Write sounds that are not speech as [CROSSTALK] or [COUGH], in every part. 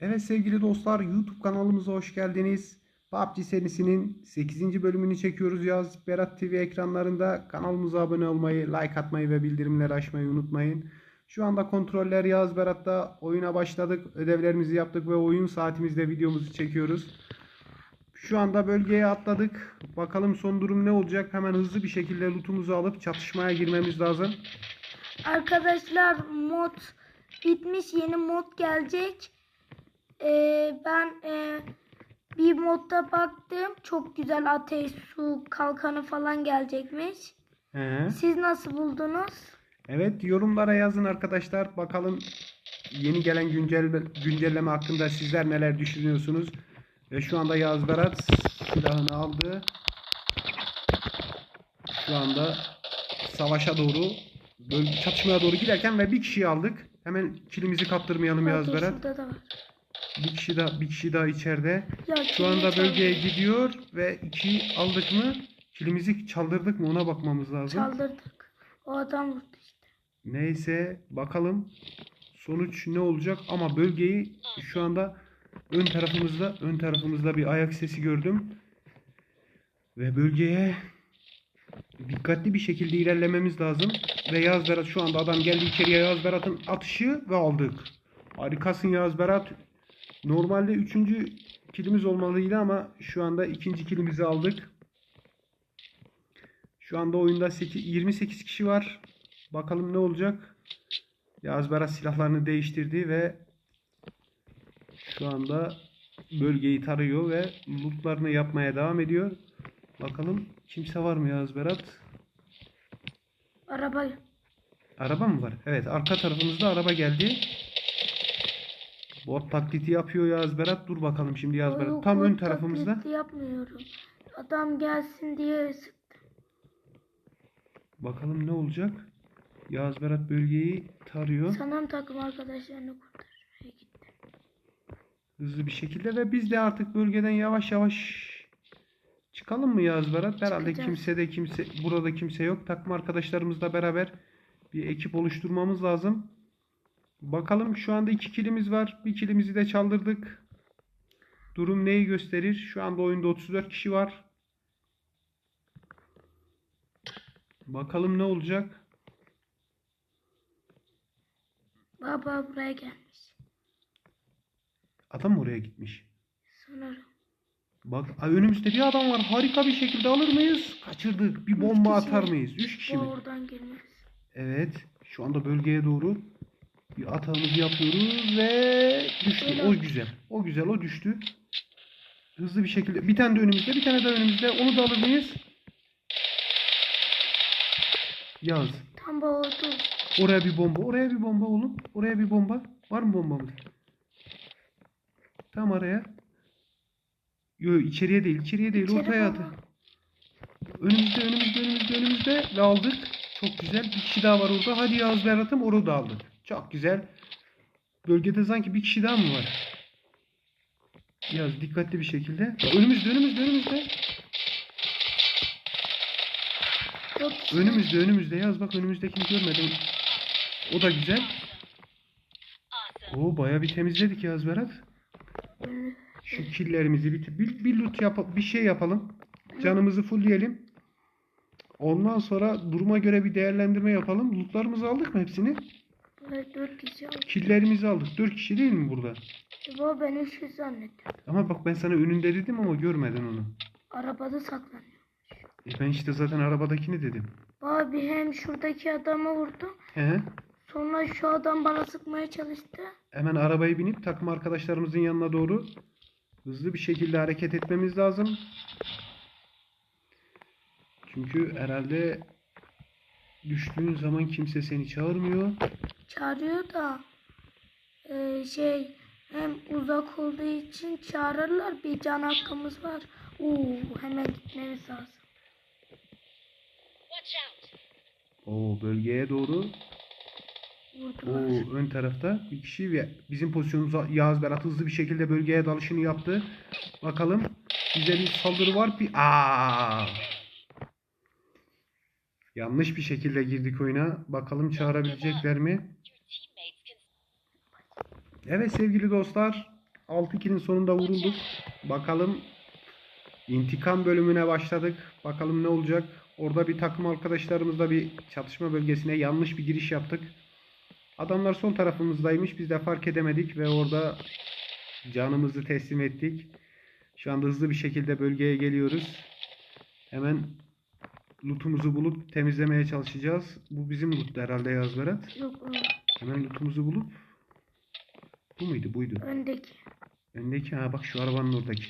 Evet sevgili dostlar YouTube kanalımıza hoş geldiniz. PUBG serisinin 8. bölümünü çekiyoruz yaz. Berat TV ekranlarında kanalımıza abone olmayı, like atmayı ve bildirimleri açmayı unutmayın. Şu anda kontroller Yağız Berat'ta oyuna başladık. Ödevlerimizi yaptık ve oyun saatimizde videomuzu çekiyoruz. Şu anda bölgeye atladık. Bakalım son durum ne olacak? Hemen hızlı bir şekilde lootumuzu alıp çatışmaya girmemiz lazım. Arkadaşlar mod bitmiş yeni mod gelecek. Ee, ben e, bir modda baktım çok güzel ateş su kalkanı falan gelecekmiş. He. Siz nasıl buldunuz? Evet yorumlara yazın arkadaşlar. Bakalım yeni gelen güncel, güncelleme hakkında sizler neler düşünüyorsunuz? Ve şu anda Yağız Berat silahını aldı. Şu anda savaşa doğru çatışmaya doğru giderken ve bir kişiyi aldık. Hemen kilimizi kaptırmayalım Bakın Berat. şurada da var. Bir kişi daha bir kişi daha içeride. Ya, Şu anda bölgeye çaldı- gidiyor ve iki aldık mı? Kilimizi çaldırdık mı ona bakmamız lazım. Çaldırdık. O adam vurdu işte. Neyse bakalım sonuç ne olacak ama bölgeyi şu anda ön tarafımızda ön tarafımızda bir ayak sesi gördüm. Ve bölgeye dikkatli bir şekilde ilerlememiz lazım. Ve Yağız Berat şu anda adam geldi içeriye Yağız Berat'ın atışı ve aldık. Harikasın Yağız Berat. Normalde üçüncü kilimiz olmalıydı ama şu anda ikinci kilimizi aldık. Şu anda oyunda 8, 28 kişi var. Bakalım ne olacak. Yağız Berat silahlarını değiştirdi ve şu anda bölgeyi tarıyor ve lootlarını yapmaya devam ediyor. Bakalım kimse var mı Yağız Berat? Araba Araba mı var? Evet arka tarafımızda araba geldi. Bot taklidi yapıyor Yağız Berat. Dur bakalım şimdi Yağız Berat. Yok, Tam ön tarafımızda. taklidi yapmıyorum. Adam gelsin diye sıktım. Bakalım ne olacak. Yağız Berat bölgeyi tarıyor. Sanırım takım arkadaşlarını kurtarmaya gitti. hızlı bir şekilde ve biz de artık bölgeden yavaş yavaş çıkalım mı Yağız Berat? Herhalde Çıkacağız. kimse de kimse burada kimse yok. Takım arkadaşlarımızla beraber bir ekip oluşturmamız lazım. Bakalım şu anda iki kilimiz var. Bir kilimizi de çaldırdık. Durum neyi gösterir? Şu anda oyunda 34 kişi var. Bakalım ne olacak? Baba buraya gelmiş. Adam oraya gitmiş? Sanırım. Bak önümüzde bir adam var. Harika bir şekilde alır mıyız? Kaçırdık. Bir Üç bomba atar mıyız? 3 kişi mi? oradan gelmez. Evet. Şu anda bölgeye doğru atağımızı yapıyoruz ve düştü. O güzel. O güzel. O düştü. Hızlı bir şekilde. Bir tane de önümüzde. Bir tane de önümüzde. Onu da alır mıyız? Yaz. Tam oldu. Oraya bir bomba. Oraya bir bomba oğlum. Oraya bir bomba. Var mı bombamız? Tam araya. Yok içeriye değil. içeriye değil. İçeri ortaya atı. Önümüzde, önümüzde, önümüzde, önümüzde ve aldık. Çok güzel. Bir kişi daha var orada. Hadi Yağız Berat'ım onu da aldık. Çok güzel. Bölgede sanki bir kişi daha mı var? Yaz dikkatli bir şekilde. Önümüzde, önümüzde, önümüzde. Yok. Önümüzde, önümüzde. Yaz bak önümüzdekini görmedim. O da güzel. Oo bayağı bir temizledik Yağız Berat. Şu killerimizi bir, bir, bir loot yap bir şey yapalım. Canımızı fullleyelim. Ondan sonra duruma göre bir değerlendirme yapalım. Lootlarımızı aldık mı hepsini? Böyle dört kişi aldı. Killerimizi aldık. 4 kişi değil mi burada? Baba ben üç kişi zannettim. Ama bak ben sana önünde dedim ama görmedin onu. Arabada saklanıyor. E ben işte zaten arabadakini dedim. Baba bir hem şuradaki adamı vurdu. He? Sonra şu adam bana sıkmaya çalıştı. Hemen arabaya binip takım arkadaşlarımızın yanına doğru hızlı bir şekilde hareket etmemiz lazım. Çünkü herhalde düştüğün zaman kimse seni çağırmıyor. Çağırıyor da e, şey hem uzak olduğu için çağırırlar. Bir can hakkımız var. Oo, hemen gitmemiz lazım. Watch out! O bölgeye doğru o Vurdular. ön tarafta bir kişi ve bizim pozisyonumuza Yağız Berat hızlı bir şekilde bölgeye dalışını yaptı. Bakalım bize bir saldırı var. Bir Aa! Yanlış bir şekilde girdik oyuna. Bakalım çağırabilecekler mi? Evet sevgili dostlar. 6 kilin sonunda vurulduk. Bakalım intikam bölümüne başladık. Bakalım ne olacak. Orada bir takım arkadaşlarımızla bir çatışma bölgesine yanlış bir giriş yaptık. Adamlar sol tarafımızdaymış. Biz de fark edemedik ve orada canımızı teslim ettik. Şu anda hızlı bir şekilde bölgeye geliyoruz. Hemen lootumuzu bulup temizlemeye çalışacağız. Bu bizim loot herhalde Yaz Berat. Yok o Hemen lootumuzu bulup bu muydu? Buydu. öndeki. Öndeki ha bak şu arabanın oradaki.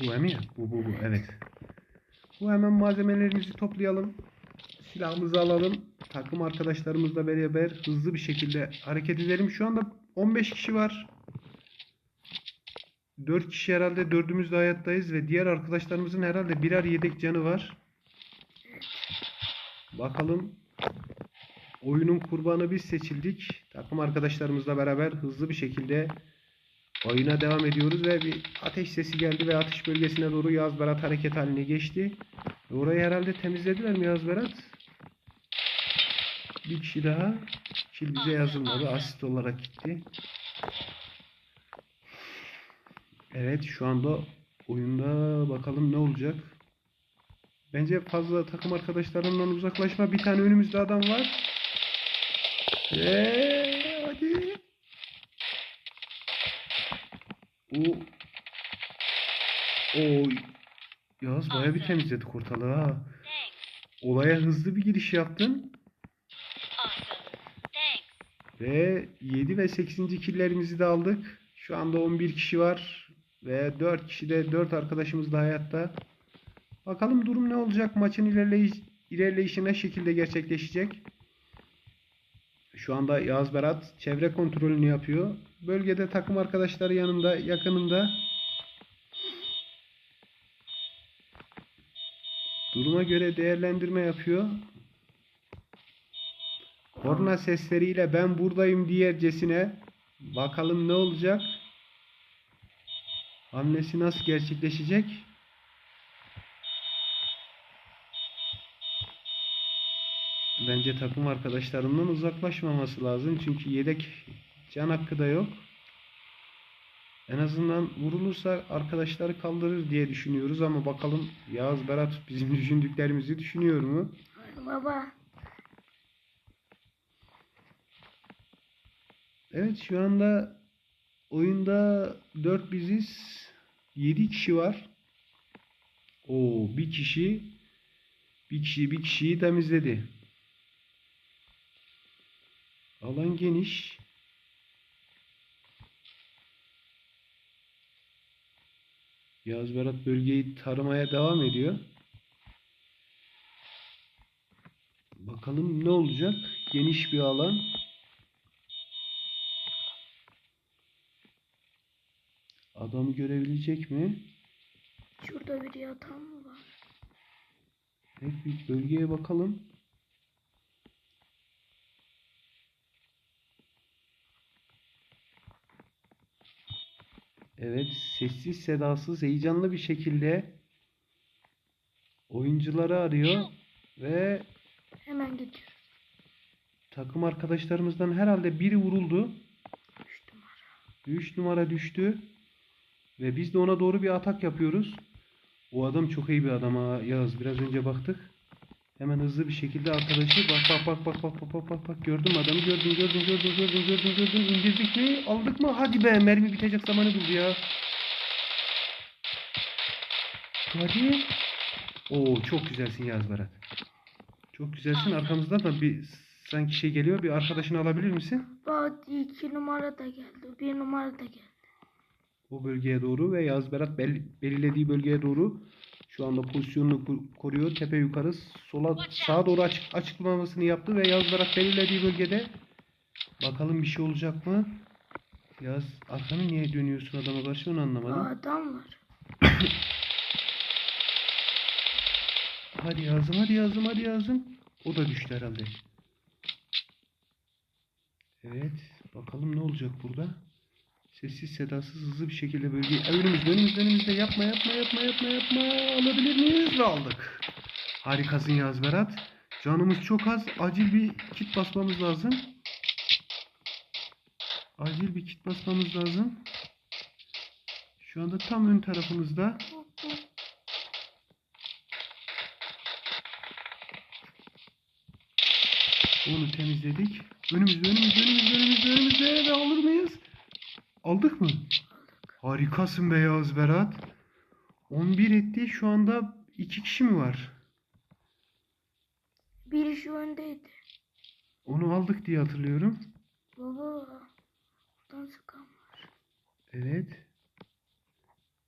Bu hem ya. Bu bu bu evet. Bu hemen malzemelerimizi toplayalım. Silahımızı alalım. Takım arkadaşlarımızla beraber hızlı bir şekilde hareket edelim. Şu anda 15 kişi var. 4 kişi herhalde dördümüz de hayattayız ve diğer arkadaşlarımızın herhalde birer yedek canı var. Bakalım. Oyunun kurbanı biz seçildik. Takım arkadaşlarımızla beraber hızlı bir şekilde oyuna devam ediyoruz ve bir ateş sesi geldi ve atış bölgesine doğru Yağız Berat hareket haline geçti. Orayı herhalde temizlediler mi Yağız Berat? Bir kişi daha. Kil bize yazılmadı. Asist olarak gitti. Evet şu anda oyunda bakalım ne olacak. Bence fazla takım arkadaşlarından uzaklaşma. Bir tane önümüzde adam var. Ve hadi. O o Yaz baya bir temizledik ortalığı ha. Olaya hızlı bir giriş yaptın. Ve 7 ve 8. killerimizi de aldık. Şu anda 11 kişi var. Ve 4 kişi de 4 arkadaşımız da hayatta. Bakalım durum ne olacak? Maçın ilerleyiş, ilerleyişi ne şekilde gerçekleşecek? Şu anda Yağız Berat çevre kontrolünü yapıyor. Bölgede takım arkadaşları yanında, yakınında. Duruma göre değerlendirme yapıyor. Korna sesleriyle ben buradayım diyercesine bakalım ne olacak? Hamlesi nasıl gerçekleşecek? Bence takım arkadaşlarından uzaklaşmaması lazım. Çünkü yedek can hakkı da yok. En azından vurulursa arkadaşları kaldırır diye düşünüyoruz ama bakalım Yağız Berat bizim [LAUGHS] düşündüklerimizi düşünüyor mu? Baba. Evet şu anda oyunda 4 biziz. 7 kişi var. Oo bir kişi bir kişi bir kişiyi temizledi. Alan geniş. Yaz Berat bölgeyi taramaya devam ediyor. Bakalım ne olacak? Geniş bir alan. Adamı görebilecek mi? Şurada bir yatan mı var? Evet bir bölgeye bakalım. Evet sessiz sedasız heyecanlı bir şekilde oyuncuları arıyor ve Hemen gidiyoruz. takım arkadaşlarımızdan herhalde biri vuruldu. Üç numara. 3 numara düştü. Ve biz de ona doğru bir atak yapıyoruz. O adam çok iyi bir adam ha Yağız. Biraz önce baktık. Hemen hızlı bir şekilde arkadaşı bak bak bak bak bak bak bak bak bak gördüm adamı gördüm gördüm gördüm gördüm gördüm gördüm indirdik mi aldık mı hadi be mermi bitecek zamanı buldu ya hadi Oo çok güzelsin Yağız Berat çok güzelsin arkamızdan da bir sanki şey geliyor bir arkadaşını alabilir misin? Bak iki numara da geldi. Bir numara da geldi. O bölgeye doğru ve Yaz Berat bel- belirlediği bölgeye doğru şu anda pozisyonunu koruyor. Tepe yukarı sola sağa doğru açık açıklamasını yaptı ve Yaz Berat belirlediği bölgede bakalım bir şey olacak mı? Yaz arkanı niye dönüyorsun adama karşı onu anlamadım. adam var. [COUGHS] Hadi yazım hadi yazım hadi yazım. O da düştü herhalde. Evet. Bakalım ne olacak burada. Sessiz sedasız hızlı bir şekilde bölgeyi önümüzde önümüzde önümüzde yapma yapma yapma yapma yapma alabilir miyiz ve aldık. Harikasın Yaz Berat. Canımız çok az. Acil bir kit basmamız lazım. Acil bir kit basmamız lazım. Şu anda tam ön tarafımızda. Onu temizledik. Önümüzde, önümüzde, önümüzde, önümüzde, önümüzde. Ve alır mıyız? Aldık mı? Harikasın Beyaz Berat. 11 etti. Şu anda 2 kişi mi var? Biri şu öndeydi. Onu aldık diye hatırlıyorum. Baba. Buradan sıkan var. Evet.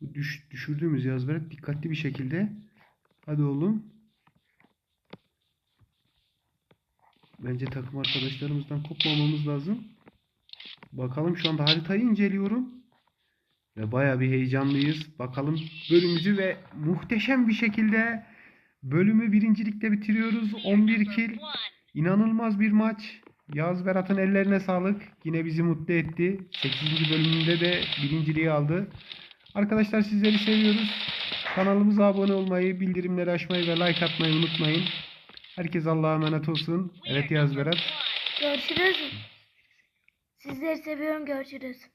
Bu düş, düşürdüğümüz Yaz Berat dikkatli bir şekilde. Hadi oğlum. Bence takım arkadaşlarımızdan kopmamamız lazım. Bakalım şu anda haritayı inceliyorum. Ve baya bir heyecanlıyız. Bakalım bölümümüzü ve muhteşem bir şekilde bölümü birincilikte bitiriyoruz. 11 kill. İnanılmaz bir maç. Yağız Berat'ın ellerine sağlık. Yine bizi mutlu etti. 8. bölümünde de birinciliği aldı. Arkadaşlar sizleri seviyoruz. Kanalımıza abone olmayı, bildirimleri açmayı ve like atmayı unutmayın. Herkes Allah'a emanet olsun. Evet Yağız Berat. Görüşürüz. Sizleri seviyorum. Görüşürüz.